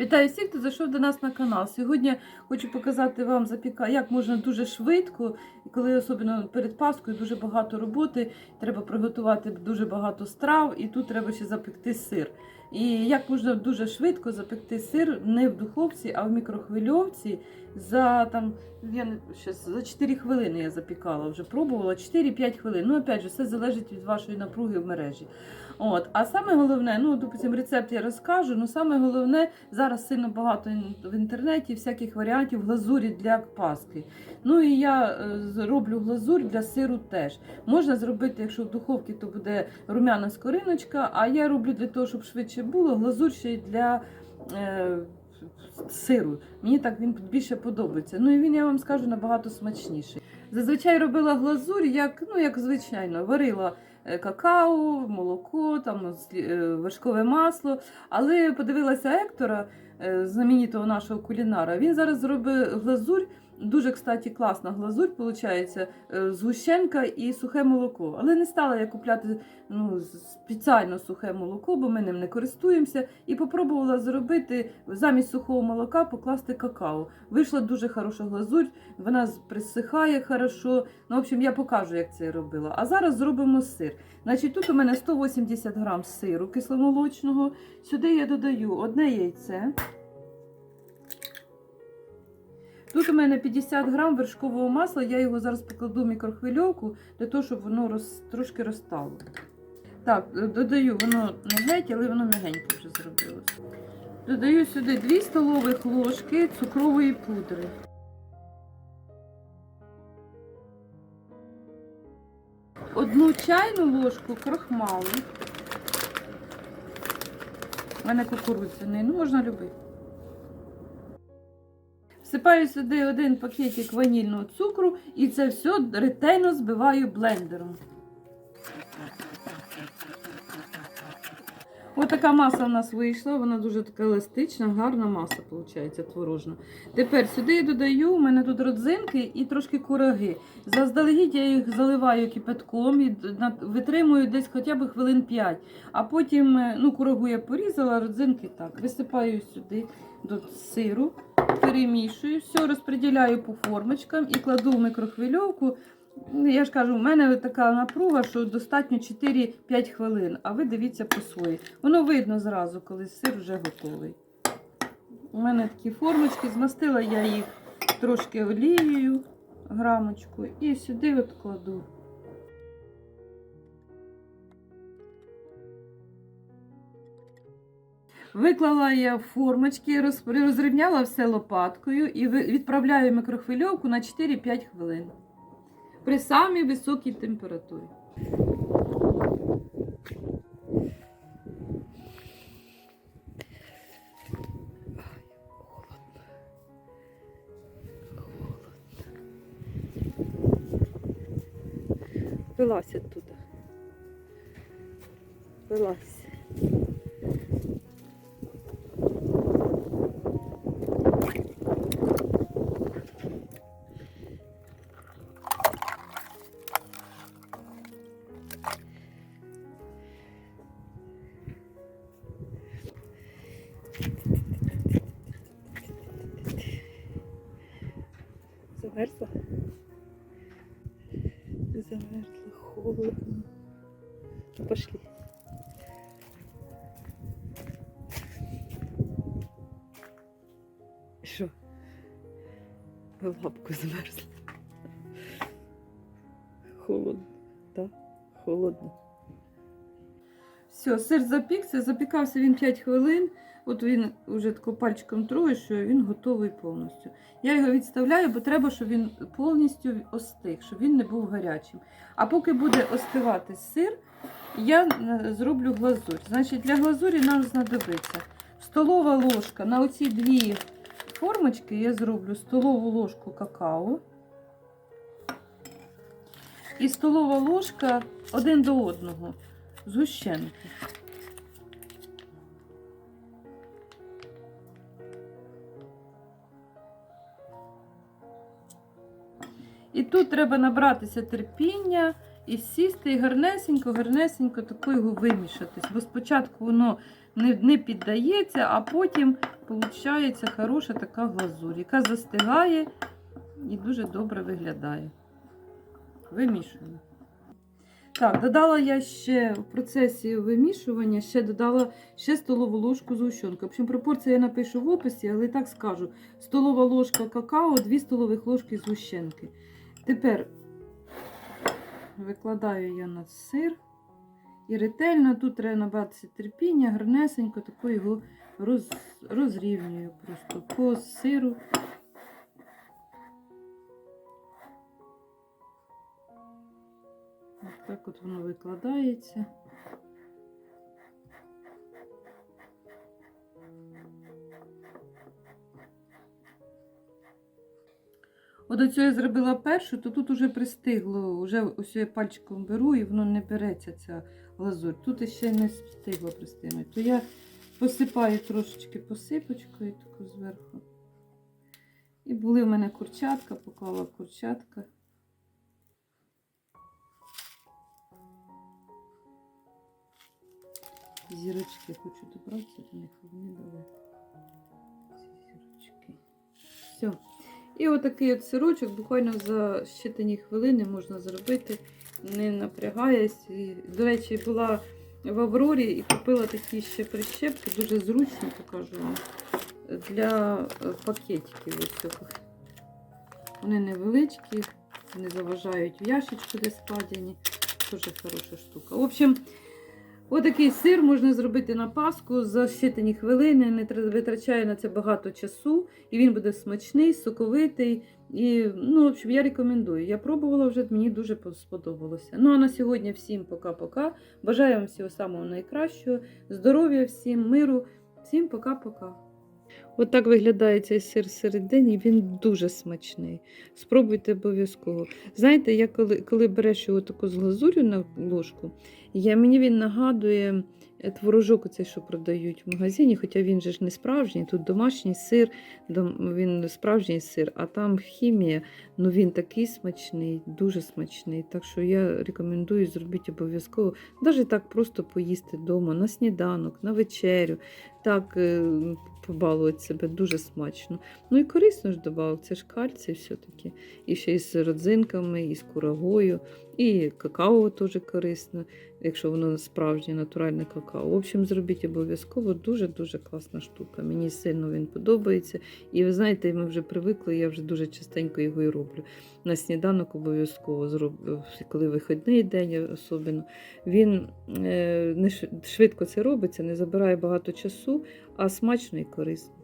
Вітаю всіх, хто зайшов до нас на канал. Сьогодні хочу показати вам запіка, як можна дуже швидко, коли особливо перед Паскою дуже багато роботи, треба приготувати дуже багато страв, і тут треба ще запекти сир. І як можна дуже швидко запекти сир не в духовці, а в мікрохвильовці за там я не щас, за 4 хвилини я запікала, вже пробувала 4-5 хвилин. Ну, опять же, все залежить від вашої напруги в мережі. От, а саме головне, ну допустим, рецепт я розкажу. Ну саме головне зараз сильно багато в інтернеті всяких варіантів глазурі для паски. Ну і я е, зроблю глазурь для сиру теж. Можна зробити, якщо в духовці, то буде румяна скориночка. А я роблю для того, щоб швидше було глазурь ще й для. Е, Сиру. Мені так він більше подобається. Ну і він, я вам скажу, набагато смачніший. Зазвичай робила глазурь, як, ну, як звичайно, варила е, какао, молоко, там, е, вершкове масло. Але подивилася Ектора, е, знаменитого нашого кулінара. Він зараз зробив глазурь. Дуже, кстати, класна глазурь, виходить, згущенка і сухе молоко. Але не стала я купляти ну, спеціально сухе молоко, бо ми ним не користуємося. І попробувала зробити замість сухого молока покласти какао. Вийшла дуже хороша глазурь, вона присихає хорошо. Ну, в общем, я покажу, як це я робила. А зараз зробимо сир. Значить, тут у мене 180 грам сиру кисломолочного. Сюди я додаю одне яйце. Тут у мене 50 грам вершкового масла, я його зараз покладу в мікрохвильовку для того, щоб воно роз, трошки розтало. Так, е, додаю, воно не геть, але воно м'ягеньке вже зробилося. Додаю сюди 2 столових ложки цукрової пудри. Одну чайну ложку крохмалу. У мене кукурудзяний, ну можна любити. Всипаю сюди один пакетик ванільного цукру і це все ретельно збиваю блендером. Ось така маса у нас вийшла, вона дуже така еластична, гарна маса виходить, творожна. Тепер сюди я додаю, у мене тут родзинки і трошки кураги. Заздалегідь я їх заливаю кипятком і витримую десь хоча б хвилин 5. А потім, е, ну, курагу я порізала, родзинки так. Висипаю сюди до сиру, перемішую, все розподіляю по формочкам і кладу в мікрохвильовку. Ну, Я ж кажу, у мене така напруга, що достатньо 4-5 хвилин, а ви дивіться по своїй. Воно видно зразу, коли сир вже готовий. У мене такі формочки, змастила я їх трошки олією, грамочку, і сюди от кладу. Виклала я формочки, розрівняла все лопаткою і відправляю в мікрохвильовку на 4-5 хвилин при самій високій температурі. Вилазь оттуда. Вилазь. Замерзла? Замерзла, холодно. Ну, Пошли. Що? Лапку замерзла. Холодно, так? Холодно. Все, сир запікся, запікався він 5 хвилин. От він вже тако пальчиком трою, що він готовий повністю. Я його відставляю, бо треба, щоб він повністю остиг, щоб він не був гарячим. А поки буде остивати сир, я е, зроблю глазурь. Значить, для глазурі нам знадобиться столова ложка. На оці дві формочки я зроблю столову ложку какао. І столова ложка один до одного згущенки. І тут треба набратися терпіння і сісти і гарнесенько, гарнесенько тако його вимішатись. Бо спочатку воно не, не піддається, а потім виходить хороша така глазурь, яка застигає і дуже добре виглядає. Вимішуємо. Так, додала я ще в процесі вимішування, ще додала ще столову ложку згущенки. В общем, пропорції я напишу в описі, але і так скажу. Столова ложка какао, 2 столових ложки згущенки. Тепер викладаю я на сир. І ретельно тут треба набратися терпіння, гарнесенько, таку його роз, розрівнюю просто по сиру. Ось так от воно викладається. От цього я зробила першу, то тут уже пристигло, вже ось я пальчиком беру і воно не береться ця глазурь. Тут ще не встигло пристигнути. То я посипаю трошечки посипочкою таку зверху. І були в мене курчатка, поклала курчатка. Зірочки хочу добратися до них, вони дали. Ці зірочки. Все. І отакий от сирочок буквально за щитані хвилини можна зробити, не напрягаясь. І, до речі, була в Аврорі і купила такі ще прищепки, дуже зручні, покажу вам, для е, пакетиків. Ось. Вони невеличкі, не заважають в ящичку, де складені. Дуже хороша штука. В общем, отакий сир можна зробити на Пасху за щитані хвилини, не тр- витрачає на це багато часу, і він буде смачний, соковитий. І, ну, в общем, я рекомендую. Я пробувала вже, мені дуже сподобалося. Ну а на сьогодні всім пока-пока. Бажаю вам всього самого найкращого, здоров'я всім, миру. Всім пока-пока. От виглядає цей сир всередині, він дуже смачний. Спробуйте обов'язково. Знаєте, я коли, коли береш його таку з глазурю на ложку, я, мені він нагадує е, творожок, оцей, що продають в магазині, хоча він же ж не справжній, тут домашній сир, дом- він справжній сир, а там хімія, ну він такий смачний, дуже смачний. Так що я рекомендую зробити обов'язково, навіть так просто поїсти вдома, на сніданок, на вечерю, так е, побалувати себе дуже смачно. Ну і корисно ж додав, це ж кальцій все-таки. І ще із родзинками, і з курагою, і какао теж корисно, якщо воно справжнє натуральне какао. В общем, зробіть обов'язково дуже-дуже класна штука. Мені сильно він подобається. І ви знаєте, ми вже привикли, я вже дуже частенько його і роблю. На сніданок обов'язково зроблю, коли вихідний день особливо. Він е, не швидко це робиться, не забирає багато а смачно і корисно.